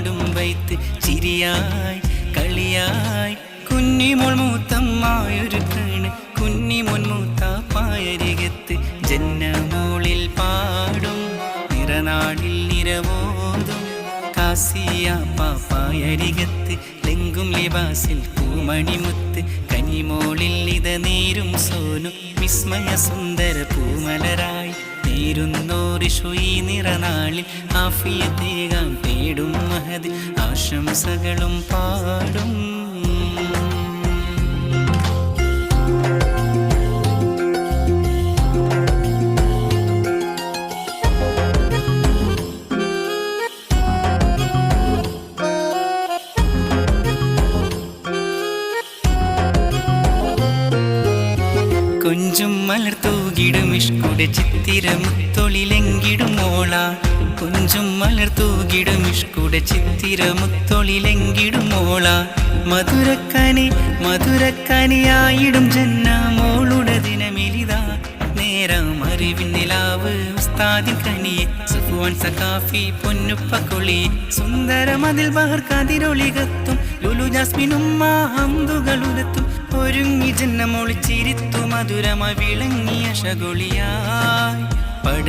പാടും വൈത്ത് ചിരിയായി കളിയായി. കുഞ്ഞിമോൾ മൂത്തമ്മായൊരു കണ് കുഞ്ഞിമോൻ മൂത്താപ്പായരികത്ത് ജന്മമോളിൽ പാടും. നിറനാടിൽ നിരവോതും. കാസിയ ലെങ്കും ലിവാസിൽ പൂമണിമുത്ത് കനിമോളിൽ ഇത നീരും സോനും. വിസ്മയ സുന്ദര പൂമലരായി നേരുന്നോറിഷു ഷുയി നിറനാളിൽ ആഫിയത്തേകാൻ തേടും മഹത് ആശംസകളും പാടും കൊഞ്ചും മലർ തൂകിടും ഇഷ്കുടെ ചിത്തിരമുത്തൊളിലെങ്കിടും മോള കൊഞ്ചും മലർ തൂകിടും ഇഷ്കുടെ ചിത്തിരമുത്തൊളിലെങ്കിടും മോള മധുരക്കനി മധുരക്കനിയായിടും ജന്ന മോളുടെ നിലാവ് ഉസ്താദിൻ കനി സുഫുവൻ സഖാഫി പൊന്നുപ്പ കൊളി. സുന്ദരമതിൽ ബഹർ കതിരൊളികത്തും ലുലു ജാസ്മിനും ഹംദുകളുരത്തും ഒരുങ്ങി ജന്മൊളിച്ചിരിത്തു മധുരമ വിളങ്ങിയ ശകുളിയായി പട